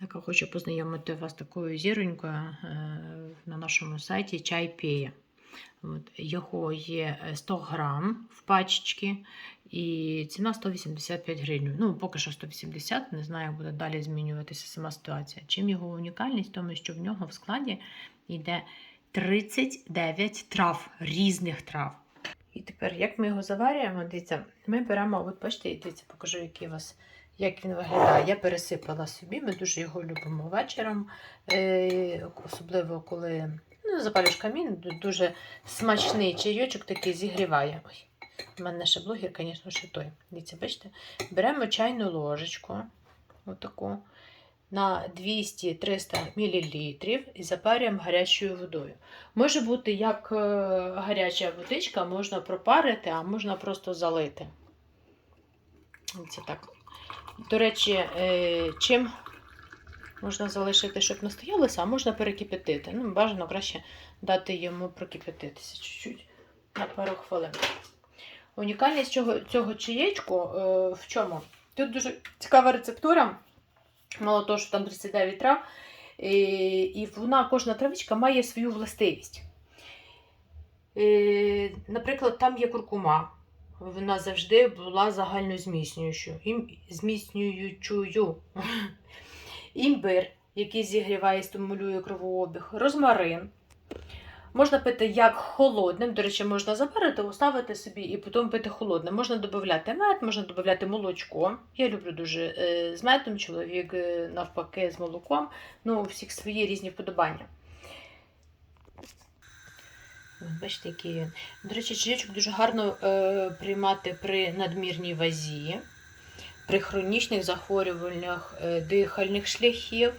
Так, я хочу познайомити вас такою зіронькою е, на нашому сайті чай. От, його є е, 100 грам в пачці і ціна 185 гривень. Ну, поки що 180, не знаю, як буде далі змінюватися сама ситуація. Чим його унікальність, тому що в нього в складі йде 39 трав, різних трав. І тепер, як ми його заварюємо, дивіться, ми беремо, от бачите, дивіться, покажу, який у вас, як він виглядає. Я пересипала собі, ми дуже його любимо вечором, е, особливо коли ну, запалюєш камін, дуже смачний чайочок такий зігріває. Ой, у мене ще блогер, звісно, ще той. Дивіться, бачите, беремо чайну ложечку, отаку, на 200-300 мл і запарюємо гарячою водою. Може бути як е, гаряча водичка, можна пропарити, а можна просто залити. Це так. До речі, е, чим можна залишити, щоб настоялося, а можна перекипятити. Ну, бажано краще дати йому прокипятитися чуть-чуть на пару хвилин. Унікальність цього, цього чаєчку е, в чому? Тут дуже цікава рецептура. Мало того, що там 39 трав, і, і вона, кожна травичка має свою властивість. Е, Наприклад, там є куркума. Вона завжди була загальнозміцнюючою. Ім, зміцнюючою. Імбир, який зігріває і стимулює кровообіг, розмарин. Можна пити як холодним, до речі, можна запарити, оставити собі і потім пити холодним. Можна додати мед, можна додати молочко. Я люблю дуже е, з медом, чоловік е, навпаки з молоком. Ну, у всіх свої різні вподобання. Бачите, який він. До речі, чаєчок дуже гарно е, приймати при надмірній вазі, при хронічних захворюваннях е, дихальних шляхів.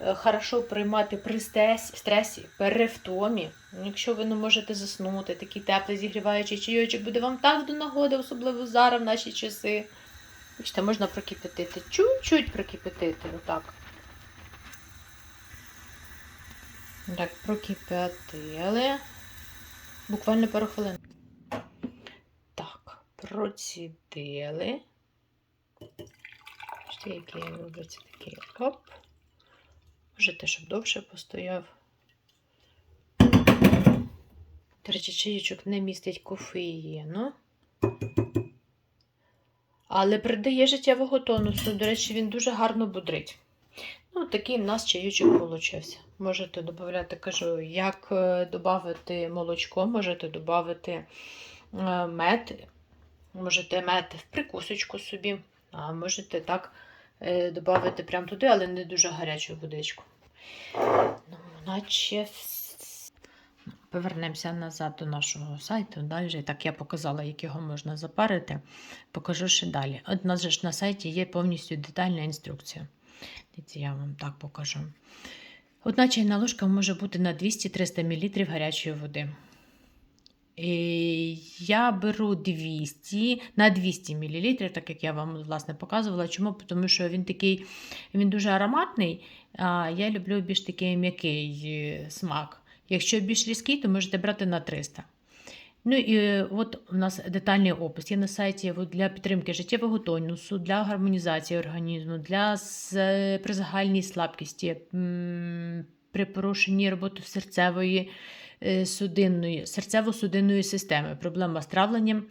Е, Хорошо приймати при стес- стресі, перевтомі. Якщо ви не можете заснути, такий теплий зігріваючий чайочок буде вам так до нагоди, особливо зараз в наші часи. Бачите, можна прокипятити. Чуть-чуть прокипятити. Отак. Так, прокипятили. Буквально пару хвилин. Так, процідили. Бачите, який я люблю це такий оп. Можете, щоб довше постояв. До речі, чаєчок не містить кофеїну. Але придає життєвого тонусу. До речі, він дуже гарно будрить. Ну, такий в нас чаючок получився. Можете додати, кажу, як додати молочко, можете додати мед, можете мед в прикусочку собі, а можете так додати прямо туди, але не дуже гарячу водичку. Ну, наче Повернемося назад до нашого сайту. Далі, так я показала, як його можна запарити. Покажу ще далі. От у нас же ж на сайті є повністю детальна інструкція. Дивіться, я вам так покажу. Одна чайна ложка може бути на 200-300 мл гарячої води. Я беру 200 на 200 мл, так як я вам власне показувала. Чому? Тому що він такий, він дуже ароматний, а я люблю більш такий м'який е, смак. Якщо більш різкий, то можете брати на 300. Ну і е, от у нас детальний опис. Є на сайті для підтримки життєвого тонусу, для гармонізації організму, для з- при загальній слабкості, при порушенні роботи серцевої е, судинної, серцево-судинної системи, проблема з травленням,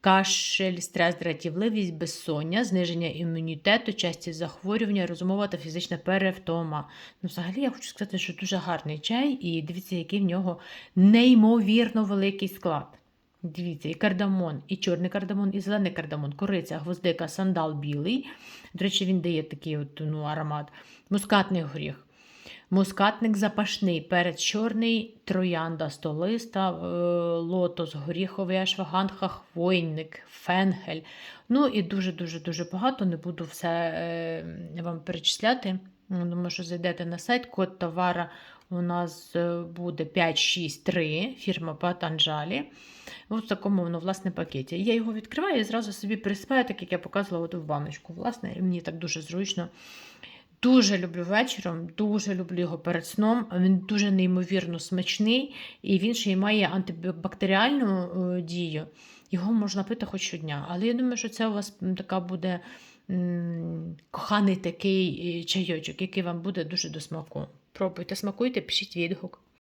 кашель, стрес, дратівливість, безсоння, зниження імунітету, часті захворювання, розумова та фізична перевтома. Ну, взагалі, я хочу сказати, що дуже гарний чай, і дивіться, який в нього неймовірно великий склад. Дивіться, і кардамон, і чорний кардамон, і зелений кардамон, кориця, гвоздика, сандал білий. До речі, він дає такий от, ну, аромат. Мускатний горіх. Мускатник запашний, перець чорний, троянда столиста, е, лотос, горіховий ашвагандха, хвойник, фенгель. Ну і дуже-дуже дуже багато. Не буду все е, вам перечисляти. Ну, Думаю, що зайдете на сайт, код товара у нас е, буде 563, фірма Патанджалі. Ось в такому воно, власне, пакеті. Я його відкриваю і зразу собі присипаю, так як я показувала от в баночку. Власне, мені так дуже зручно. Дуже люблю вечором, дуже люблю його перед сном. Він дуже неймовірно смачний, і він ще й має антибактеріальну е, дію. Його можна пити хоч щодня. Але я думаю, що це у вас така буде коханий такий е, чайочок, який вам буде дуже до смаку. Пробуйте, смакуйте, пишіть відгук.